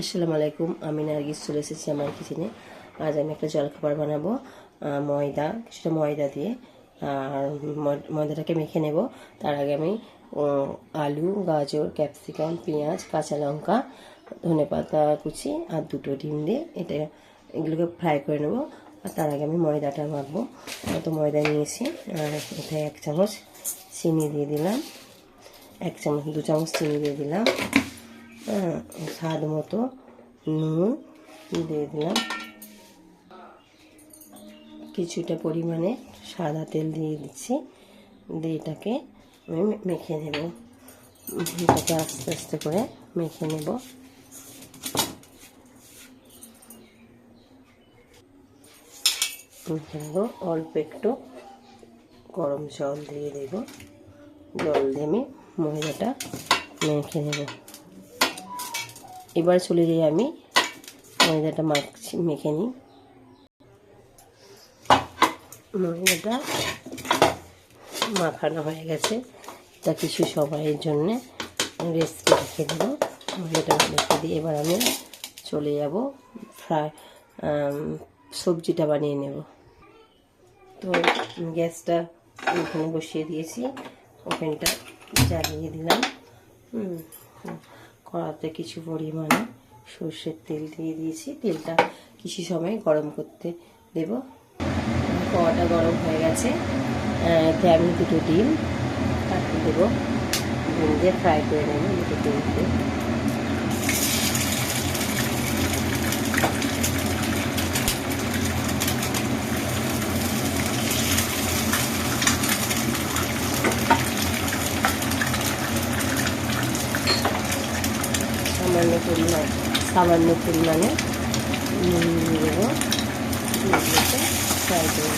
আসসালামু আলাইকুম আমি নার্গিস, চলে এসেছি আমার কিচেনে আজ আমি একটা জলখাবার বানাবো ময়দা, কিছুটা ময়দা দিয়ে। আর ময়দাটাকে মেখে নেব। তার আগে আমি আলু, গাজর ক্যাপসিকাম পেঁয়াজ, কাঁচা লঙ্কা ধনেপাতা কুচি আর দুটো ডিম দিয়ে এটা, এগুলোকে ফ্রাই করে নেব। আর তার আগে আমি ময়দাটা মাখবো। তো ময়দা নিয়েছি। আর এটায় এক চামচ চিনি দিয়ে দিলাম। এক চামচ, দু চামচ চিনি দিয়ে দিলাম। স্বাদ মতো নুন দিয়ে দিলাম। কিছুটা পরিমাণে সাদা তেল দিয়ে দিচ্ছি। দিয়ে এটাকে আমি মেখে নেব। এটাকে আস্তে আস্তে করে মেখে নেব। মেখে নেব। অল্প একটু গরম জল দিয়ে দেব। জল দিয়ে আমি ময়দাটা মেখে নেব। এবার চলে যাই আমি ময়দাটা মাখছি মেখে নিই। ময়দাটা মাখানো হয়ে গেছে। তা কিছু সময়ের জন্যে রেসিপি রেখে দেবো। ময়দাটা রেখে দিয়ে এবার আমি চলে যাব। ফ্রাই সবজিটা বানিয়ে নেব। তো গ্যাসটা ওখানে বসিয়ে দিয়েছি। ওভেনটা জ্বালিয়ে দিলাম। হুম, কড়াতে কিছু পরিমাণে সর্ষের তেল দিয়ে দিয়েছি। তেলটা কিছু সময় গরম করতে দেব। কড়াটা গরম হয়ে গেছে। এতে আমি দুটো ডিম কাটিয়ে দেবো। ডিম দিয়ে ফ্রাই করে নেব দুটো ডিম দিয়ে সামান্য পরিমাণ সামান্য পরিমাণে নুন দিয়ে দেবো। ফ্রাই করে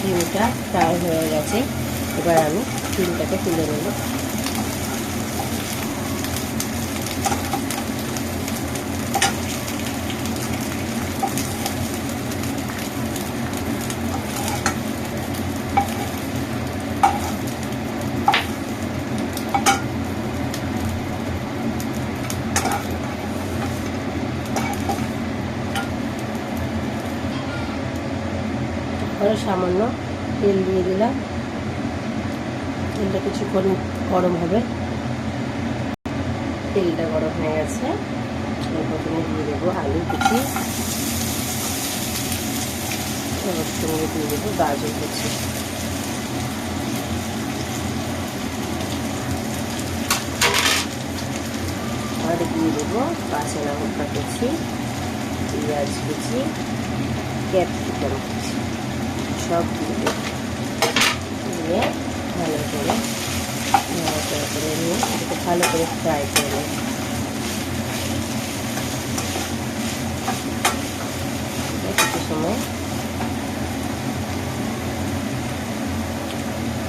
ডিমটা ফ্রাই হয়ে গেছে। এবার আমি ডিমটাকে তুলে নেব আরও সামান্য তেল দিয়ে দিলাম। তেলটা কিছুক্ষণ গরম হবে। তেলটা গরম হয়ে গেছে। প্রথমে দিয়ে দেবো আলু কুচি। সঙ্গে দিয়ে দেবো গাজর কুচি। আর দিয়ে দেবো কাঁচা লঙ্কা কুচি, পেঁয়াজ কুচি, ক্যাপসিকাম কুচি। সব দিয়ে দিয়ে ভালো করে নাড়াচাড়া করে নিয়ে এটাকে ভালো করে ফ্রাই করে নেব এটা কিছু সময়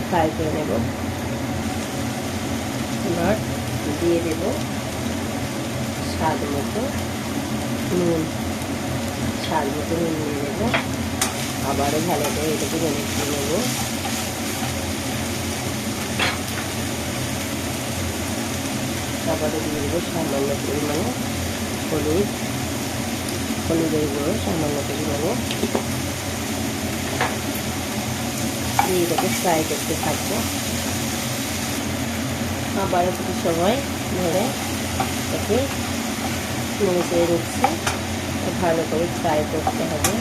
ফ্রাই করে নেব এবার দিয়ে দেব স্বাদ মতো নুন স্বাদ মতো নুন দিয়ে দেবো আবারও ভালো করে এটাকে দিয়ে নেব। আবারও দিয়ে দেবো সামান্য পরিমাণে হলুদ। হলুদের গুঁড়ো সামান্য পরিমাণে দিয়ে এটাকে ফ্রাই করতে থাকব। আবারও কিছু সময় ধরে এটাকে নেড়ে চেড়ে ভালো করে ফ্রাই করতে হবে।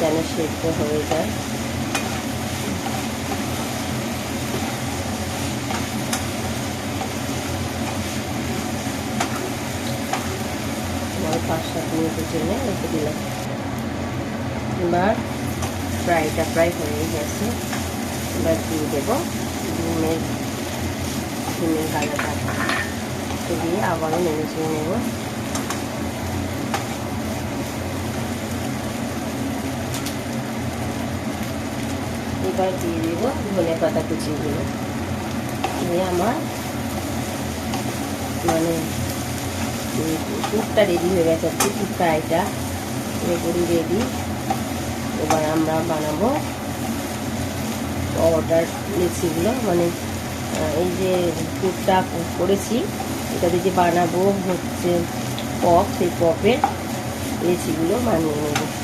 যেন সেদ্ধ হয়ে যায়। পাঁচ সাত মিনিটের জন্য রেখে দিলাম। এবার ফ্রাইটা ফ্রাই হয়ে গেছে। এবার দিয়ে দেবো ডিমের ডিমের গালাটা দিয়ে আবারও নেড়ে চেড়ে নেব। এবার দিয়ে দেব ধনে পাতা কুচিগুলো দিয়ে। আমার মানে কুকটা রেডি হয়ে গেছে আর কি ফ্রাইটা। পুরোপুরি রেডি এবার আমরা বানাবো অর্ডার রেসিপিগুলো মানে এই যে পুরটা করেছি, এটা দিয়ে যে বানাবো হচ্ছে পপ, সেই পপের লেচিগুলো বানিয়ে নেব।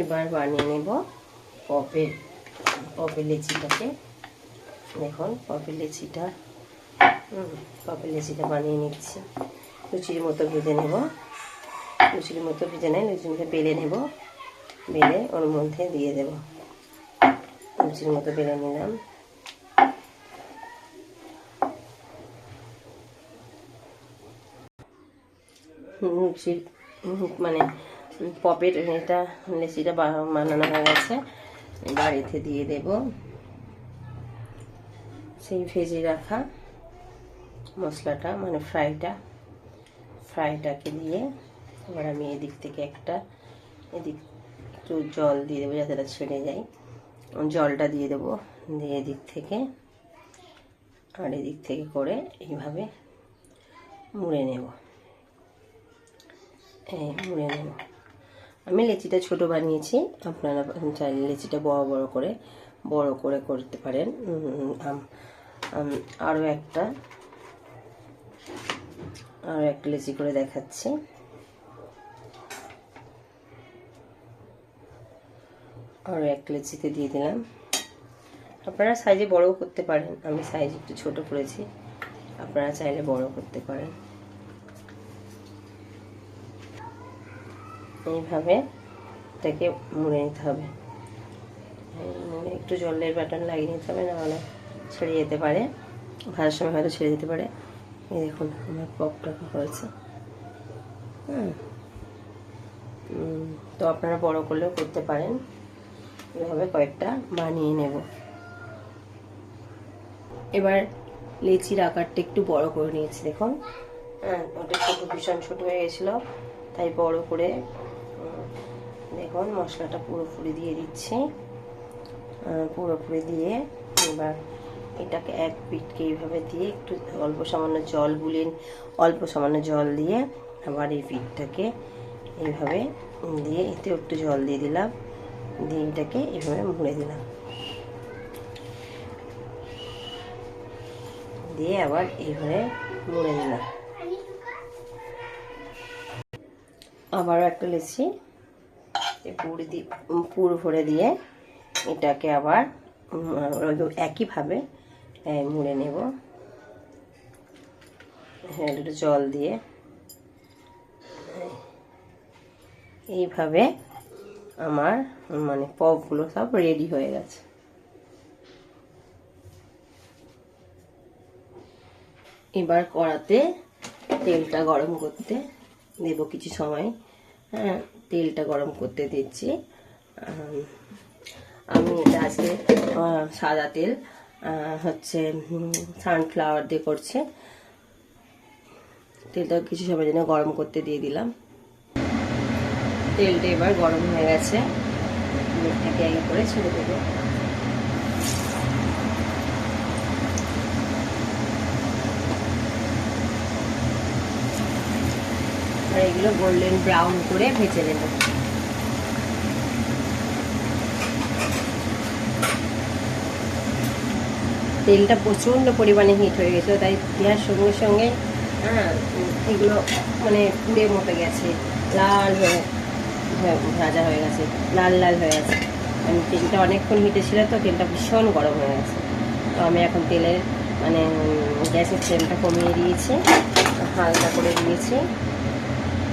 এবার বানিয়ে নেব পপের পপের লেচিটাকে। দেখুন পপের লেচিটা পপের লেচিটা বানিয়ে নিচ্ছি। লুচির মতো ভেজে নেব। লুচির মতো ভেজে নেয় লুচির মতো বেলে নেব। বেলে ওর মধ্যে দিয়ে দেব। লুচির মতো বেলে নিলাম। লুচির মানে পপের এটা লেচিটা বানানো হয়ে গেছে। বাড়িতে দিয়ে দেব। সেই ভেজে রাখা মশলাটা মানে ফ্রাইটা। ফ্রাইটাকে দিয়ে এবার আমি এদিক থেকে একটা এদিক একটু জল দিয়ে দেবো যাতে ছেড়ে যায়। জলটা দিয়ে দেবো দিয়ে এদিক থেকে। আর এদিক থেকে করে এইভাবে মুড়ে নেব। এই মুড়ে নেব। আমি লেচিটা ছোট বানিয়েছি। আপনারা চাইলে লেচিটা বড় বড় করে বড় করে করতে পারেন। আরও একটা আরও একটা লেচি করে দেখাচ্ছি। আরও এক লেচিতে দিয়ে দিলাম। আপনারা সাইজে বড়ও করতে পারেন। আমি সাইজ একটু ছোট করেছি। আপনারা চাইলে বড় করতে পারেন। এইভাবে এটাকে মুড়ে নিতে হবে। মুড়ে একটু জলের ব্যাটন লাগিয়ে নিতে হবে, নাহলে ছেড়ে যেতে পারে। ভাজার সময় হয়তো ছেড়ে যেতে পারে। এই দেখুন, আমার পপটা হয়েছে। হুম। তো আপনারা বড় করলেও করতে পারেন। এভাবে কয়েকটা বানিয়ে নেব। এবার লেচির আকারটা একটু বড় করে নিয়েছি, দেখুন। হ্যাঁ ওটা ছোটো ভীষণ ছোটো হয়ে গেছিল, তাই বড় করে দেখুন মশলাটা পুরোপুরি দিয়ে দিচ্ছি। পুরোপুরি দিয়ে এবার এটাকে এক পিঠকে এইভাবে দিয়ে একটু অল্প সামান্য জল বুলিয়ে অল্প সামান্য জল দিয়ে আবার এই পিঠটাকে এইভাবে দিয়ে এতে একটু জল দিয়ে দিলাম। দিয়ে এটাকে এইভাবে মুড়ে দিলাম। দিয়ে আবার এইভাবে মুড়ে দিলাম। আবারও একটা লেছি পুর দিয়ে পুর ভরে দিয়ে এটাকে আবার একইভাবে মুড়ে নেব। হ্যাঁ একটু জল দিয়ে। এইভাবে আমার মানে পপগুলো সব রেডি হয়ে গেছে। এবার কড়াতে তেলটা গরম করতে দেব কিছু সময়। হ্যাঁ তেলটা গরম করতে দিচ্ছি। আমি এটা আজকে সাদা তেল হচ্ছে সানফ্লাওয়ার দিয়ে করছে। তেলটা কিছু সময় জন্য গরম করতে দিয়ে দিলাম। তেলটা এবার গরম হয়ে গেছে। একে করে ছেড়ে দেবো। আর এগুলো গোল্ডেন ব্রাউন করে ভেজে নেব তেলটা প্রচণ্ড পরিমাণে হিট হয়ে গেছিল তাই দেওয়ার সঙ্গে সঙ্গে হ্যাঁ এগুলো মানে পুড়ে মতো গেছে, লাল হয়ে, হয়ে- ভাজা হয়ে গেছে, লাল লাল হয়ে গেছে। আমি তেলটা অনেকক্ষণ হিটে ছিল তো, তেলটা ভীষণ গরম হয়ে গেছে। তো আমি এখন তেলের মানে গ্যাসের ফ্লেমটা কমিয়ে দিয়েছি, হালকা করে দিয়েছি।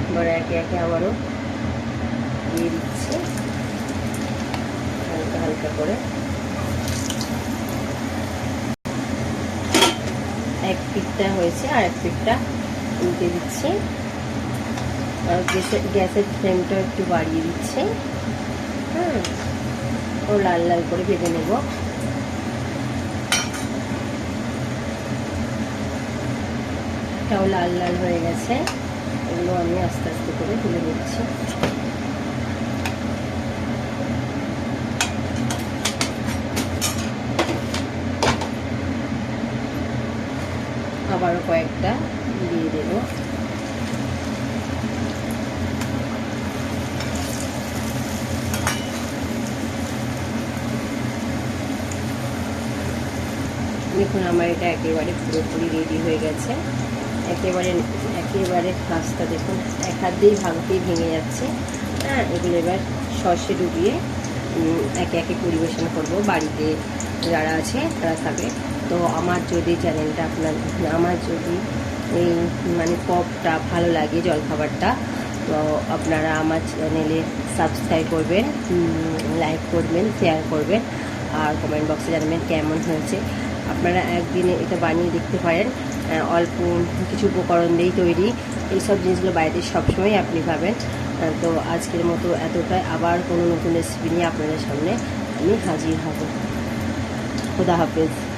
এবার একে একে আবারও দিয়ে দিচ্ছি। হালকা হালকা করে। এক পিঠটা হয়েছে আর এক পিঠটা উল্টে দিচ্ছি। আর গ্যাসের গ্যাসের ফ্লেমটা একটু বাড়িয়ে দিচ্ছি। হ্যাঁ ও লাল লাল করে ভেজে নেব। এটাও লাল লাল হয়ে গেছে। এগুলো আমি আস্তে আস্তে করে তুলে নিচ্ছি। আবারও কয়েকটা দিয়ে দেবো। দেখুন, আমার এটা একেবারে পুরোপুরি রেডি হয়ে গেছে। একেবারে একেবারে খাস্তা দেখুন এক হাত দিয়েই ভাঙতেই ভেঙে যাচ্ছে। হ্যাঁ এগুলো এবার সর্ষে ডুবিয়ে একে একে পরিবেশন করব। বাড়িতে যারা আছে, তারা খাবে। তো আমার যদি চ্যানেলটা আপনার, আমার যদি, এই মানে পপটা ভালো লাগে, জলখাবারটা, তো আপনারা আমার চ্যানেলে সাবস্ক্রাইব করবেন লাইক করবেন, শেয়ার করবেন, আর কমেন্ট বক্সে জানাবেন কেমন হয়েছে। আপনারা একদিনে এটা বানিয়ে দেখতে পারেন। অল্প কিছু উপকরণ দিয়েই তৈরি। এইসব জিনিসগুলো বাড়িতে সবসময় আপনি পাবেন। তো আজকের মতো এতটাই। আবার কোনো নতুন রেসিপি নিয়ে আপনাদের সামনে আমি হাজির হব। খুদা হাফেজ।